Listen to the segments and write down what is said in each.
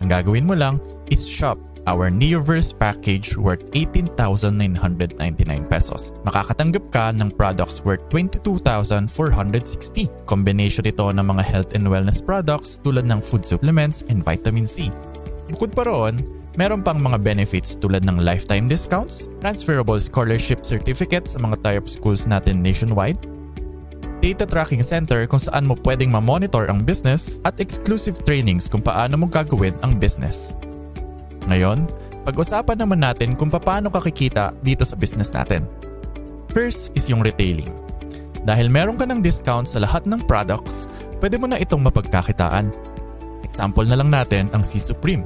Ang gagawin mo lang is shop our Neoverse package worth 18,999 pesos. Makakatanggap ka ng products worth 22,460. Combination ito ng mga health and wellness products tulad ng food supplements and vitamin C. Bukod pa roon, meron pang mga benefits tulad ng lifetime discounts, transferable scholarship certificates sa mga type schools natin nationwide, data tracking center kung saan mo pwedeng ma-monitor ang business at exclusive trainings kung paano mo gagawin ang business. Ngayon, pag-usapan naman natin kung paano kakikita dito sa business natin. First is yung retailing. Dahil meron ka ng discount sa lahat ng products, pwede mo na itong mapagkakitaan. Example na lang natin ang C Supreme.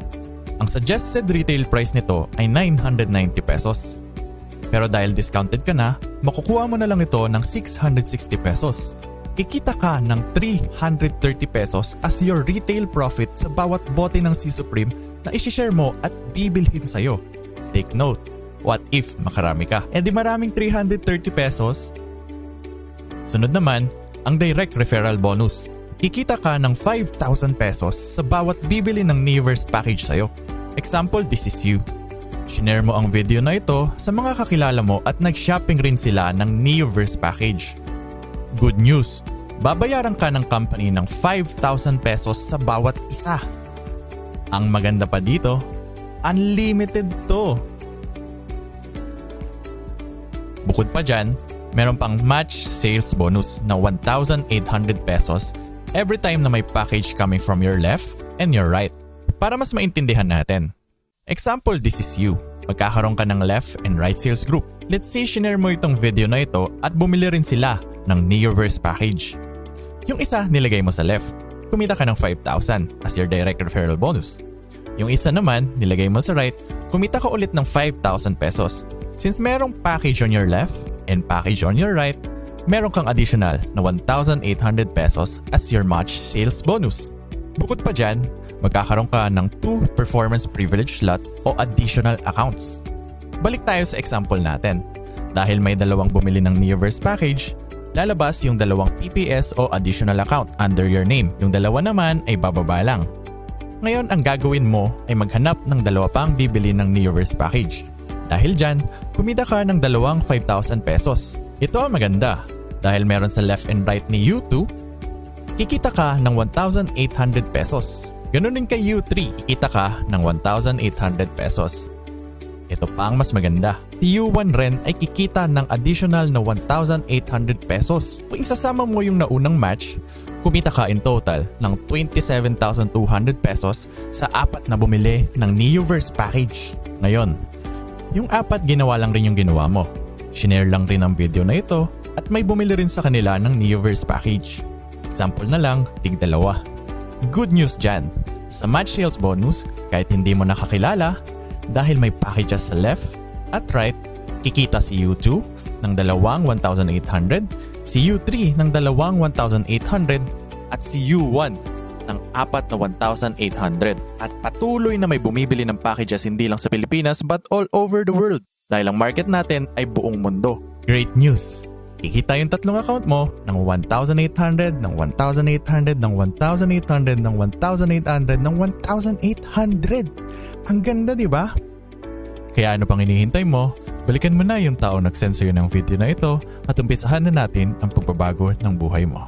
Ang suggested retail price nito ay 990 pesos. Pero dahil discounted ka na, makukuha mo na lang ito ng 660 pesos. Kikita ka ng 330 pesos as your retail profit sa bawat bote ng C Supreme na isishare mo at bibilhin sa'yo. Take note, what if makarami ka? E di maraming 330 pesos. Sunod naman, ang direct referral bonus. Kikita ka ng 5,000 pesos sa bawat bibili ng Neoverse package sa'yo. Example, this is you. Shinare mo ang video na ito sa mga kakilala mo at nag-shopping rin sila ng Neoverse package. Good news! Babayaran ka ng company ng 5,000 pesos sa bawat isa. Ang maganda pa dito, unlimited to. Bukod pa dyan, meron pang match sales bonus na 1,800 pesos every time na may package coming from your left and your right. Para mas maintindihan natin. Example, this is you. Magkakaroon ka ng left and right sales group. Let's say shinare mo itong video na ito at bumili rin sila ng Neoverse package. Yung isa nilagay mo sa left. Kumita ka ng 5,000 as your direct referral bonus. Yung isa naman, nilagay mo sa right, kumita ka ulit ng 5,000 pesos. Since merong package on your left and package on your right, meron kang additional na 1,800 pesos as your match sales bonus. Bukod pa dyan, magkakaroon ka ng 2 performance privilege slot o additional accounts. Balik tayo sa example natin. Dahil may dalawang bumili ng Neoverse package, lalabas yung dalawang PPS o additional account under your name. Yung dalawa naman ay bababa lang. Ngayon, ang gagawin mo ay maghanap ng dalawa pang bibili ng Neoverse package. Dahil dyan, kumita ka ng dalawang 5,000 pesos. Ito ang maganda. Dahil meron sa left and right ni U2, kikita ka ng 1,800 pesos. Ganun din kay U3, kikita ka ng 1,800 pesos. Ito pa ang mas maganda. Si U1 rin ay kikita ng additional na 1,800 pesos. Kung isasama mo yung naunang match, kumita ka in total ng 27,200 pesos sa apat na bumili ng Neoverse package. Ngayon, yung apat ginawa lang rin yung ginawa mo. Shinare lang rin ang video na ito at may bumili rin sa kanila ng Neoverse package. Example na lang, tig dalawa. Good news dyan! Sa match sales bonus, kahit hindi mo nakakilala, dahil may packages sa left at right, kikita si U2 ng dalawang 1,800, si U3 ng dalawang 1,800, at si U1 ng apat na 1,800. At patuloy na may bumibili ng packages hindi lang sa Pilipinas but all over the world dahil ang market natin ay buong mundo. Great news! Kikita yung tatlong account mo ng 1,800, ng 1,800, ng 1,800, ng 1,800, ng 1,800. Ang ganda, di ba? Kaya ano pang hinihintay mo? Balikan mo na yung tao nag-send sa'yo ng video na ito at umpisahan na natin ang pagbabago ng buhay mo.